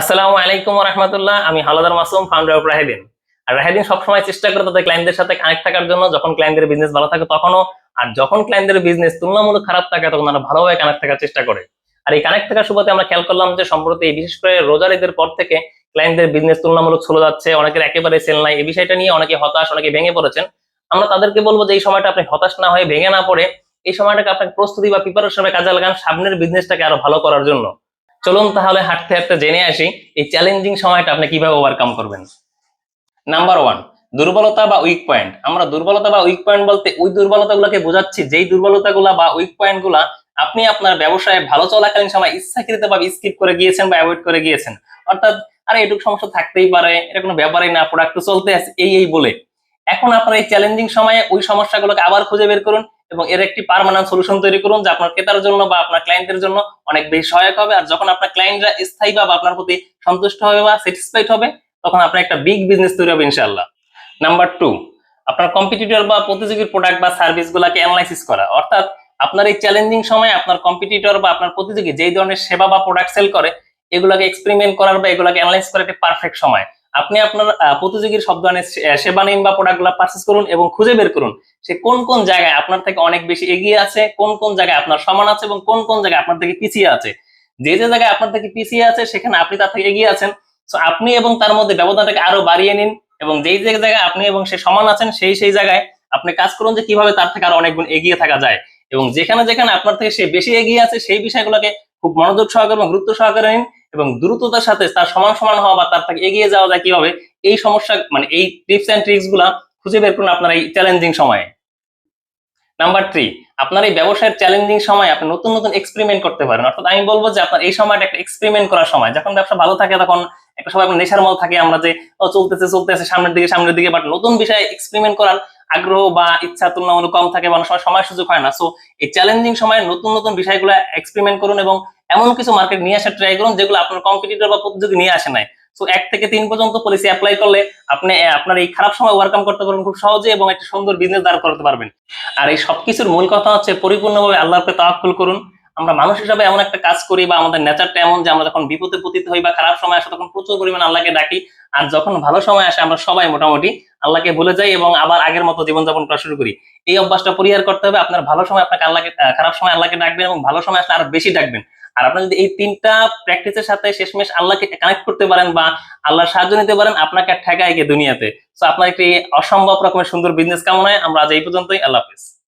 আসসালামু আলাইকুম রহমতুল্লাহ, আমি হালাদার মাসুম ফাউন্ডার অফ রাহেদিন আর রাহেদিন সবসময় চেষ্টা করে তাদের ক্লায়েন্টদের সাথে কানেক্ট থাকার জন্য, যখন ক্লায়েন্টদের বিজনেস ভালো থাকে তখনও। আর যখন ক্লায়েন্টদের বিজনেস তুলনামূলক খারাপ থাকে, তখন তারা ভালোভাবে কানেক্ট থাকার চেষ্টা করে। আর এই কানেক্ট থাকার সুবাদে আমরা খেয়াল করলাম যে, সম্প্রতি বিশেষ করে রোজার ঈদের পর থেকে ক্লায়েন্টদের বিজনেস তুলনামূলক স্লো যাচ্ছে, অনেকের একেবারে সেল নাই। এই বিষয়টা নিয়ে অনেকে হতাশ, অনেকে ভেঙে পড়েছেন। আমরা তাদেরকে বলব যে, এই সময়টা আপনি হতাশ না হয়ে ভেঙে না পড়ে। এই সময়টাকে আপনাকে প্রস্তুতি বা প্রিপারেশনে কাজে লাগান সামনের বিজনেসটাকে আরও ভালো করার জন্য। চলুন তাহলে হাঁটতে হাঁটতে জেনে আসি, এই চ্যালেঞ্জিং সময়টা আপনি কীভাবে ওভারকাম করবেন। নাম্বার ওয়ান দুর্বলতা বা উইক পয়েন্ট আমরা দুর্বলতা বা উইক পয়েন্ট বলতে ওই দুর্বলতাগুলোকে বোঝাচ্ছি, যেই দুর্বলতাগুলা বা উইক পয়েন্টগুলা আপনি আপনার ব্যবসায় ভালো চলাকালীন সময় ইচ্ছাকৃত ভাবে স্কিপ করে গিয়েছেন বা অ্যাভয়েড করে গিয়েছেন। অর্থাৎ, আরে এটুকু সমস্যা থাকতেই পারে, এটা কোনো ব্যাপারই না প্রোডাক্ট চলতে আছে, এই এই বলে। এখন আপনার এই চ্যালেঞ্জিং সময়ে ওই সমস্যাগুলোকে আবার খুঁজে বের করুন এবং এর একটি পার্মানেন্ট সলিউশন তৈরি করুন যা আপনার ক্রেতার জন্য বা আপনার ক্লায়েন্টের জন্য অনেক বেশি সহায়ক হবে। আর যখন আপনার ক্লায়েন্টরা স্থায়ী বা আপনার প্রতি সন্তুষ্ট হবে বা স্যাটিসফাইড হবে, তখন আপনার একটা বিগ বিজনেস তৈরি হবে ইনশাআল্লাহ। নাম্বার টু আপনার কম্পিটিটর বা প্রতিযোগীর প্রোডাক্ট বা সার্ভিস গুলাকে অ্যানালাইসিস করা। অর্থাৎ আপনার এই চ্যালেঞ্জিং সময় আপনার কম্পিটিটর বা আপনার প্রতিযোগী যেই ধরনের সেবা বা প্রোডাক্ট সেল করে, এগুলাকে এক্সপেরিমেন্ট করার বা এগুলাকে অ্যানালাইজ করার একটা পারফেক্ট সময়। আপনি আপনার প্রতিযোগীর সে- আহ, সেবা নিন বা প্রোডাক্টগুলা পারচেস করুন এবং খুঁজে বের করুন সে কোন কোন জায়গায় আপনার থেকে অনেক বেশি এগিয়ে আছে কোন কোন জায়গায় আপনার সমান আছে এবং কোন কোন জায়গায় আপনার থেকে পিছিয়ে আছে। যে যে জায়গায় আপনার থেকে পিছিয়ে আছে সেখানে আপনি তার থেকে এগিয়ে আছেন। তো আপনি এবং তার মধ্যে ব্যবধানটাকে আরও বাড়িয়ে নিন এবং যেই যে জায়গায় আপনি এবং সে সমান আছেন সেই সেই জায়গায় আপনি কাজ করুন যে কীভাবে তার থেকে আরও অনেক গুণ এগিয়ে থাকা যায় এবং যেখানে যেখানে আপনার থেকে সে বেশি এগিয়ে আছে সেই বিষয়গুলোকে খুব মনোযোগ সহকারে এবং গুরুত্ব সহকারে নিন। এবং দ্রুততার সাথে তার সমান সমান হওয়া বা তার থেকে এগিয়ে যাওয়া যায় কীভাবে, এই সমস্যা মানে এই টিপস এন্ড ট্রিক্সগুলা খুঁজে বের করুন আপনার এই চ্যালেঞ্জিং সময়ে। নাম্বার থ্রি, আপনার এই ব্যবসায়ের চ্যালেঞ্জিং সময় আপনি নতুন নতুন এক্সপেরিমেন্ট করতে পারেন। অর্থাৎ আমি বলব যে আপনার এই সময়টা একটা এক্সপেরিমেন্ট করার সময়। যখন ব্যবসা ভালো থাকে তখন একটা সময় আপনার নেশার মতো থাকে, আমরা যে চলতেছে চলতেছে, সামনের দিকে সামনের দিকে বাট নতুন বিষয়ে এক্সপেরিমেন্ট করার আগ্রহ বা ইচ্ছা তুলনামূলক কম থাকে বা অনেক সময় সময় সুযোগ হয় না। সো এই চ্যালেঞ্জিং সময়ে নতুন নতুন বিষয়গুলো এক্সপেরিমেন্ট করুন এবং এমন কিছু মার্কেট নিয়ে আসার ট্রাই করুন, যেগুলো আপনার কম্পিটিটর বা প্রতিযোগী নিয়ে আসে নাই। সো এক থেকে তিন পর্যন্ত পলিসি অ্যাপ্লাই করলে আপনি আপনার এই খারাপ সময় ওভারকাম করতে পারবেন খুব সহজে এবং একটা সুন্দর বিজনেস দাঁড় করতে পারবেন। আর এই সবকিছুর মূল কথা হচ্ছে পরিপূর্ণভাবে আল্লাহকে তাওয়াক্কুল করুন। আমরা মানুষ হিসাবে এমন একটা কাজ করি বা আমাদের নেচারটা এমন যে আমরা যখন বিপদে পতিত হই বা খারাপ সময় আসে তখন প্রচুর পরিমাণে আল্লাহকে ডাকি। আর যখন ভালো সময় আসে আমরা সবাই মোটামুটি আল্লাহকে ভুলে যাই এবং আবার আগের মতো জীবনযাপন করা শুরু করি। এই অভ্যাসটা পরিহার করতে হবে। আপনার ভালো সময় আপনাকে আল্লাহকে খারাপ সময় আল্লাহকে ডাকবেন এবং ভালো সময় আসলে আরও বেশি ডাকবেন। আর আপনি যদি এই তিনটা প্র্যাকটিসের সাথে শেষমেশ আল্লাহকে কানেক্ট করতে পারেন বা আল্লাহর সাহায্য নিতে পারেন, আপনাকে ঠেকায় গিয়ে দুনিয়াতে। তো আপনার একটি অসম্ভব রকমের সুন্দর বিজনেস কামনায় আমরা আজ এই পর্যন্তই। আল্লাহ হাফেজ।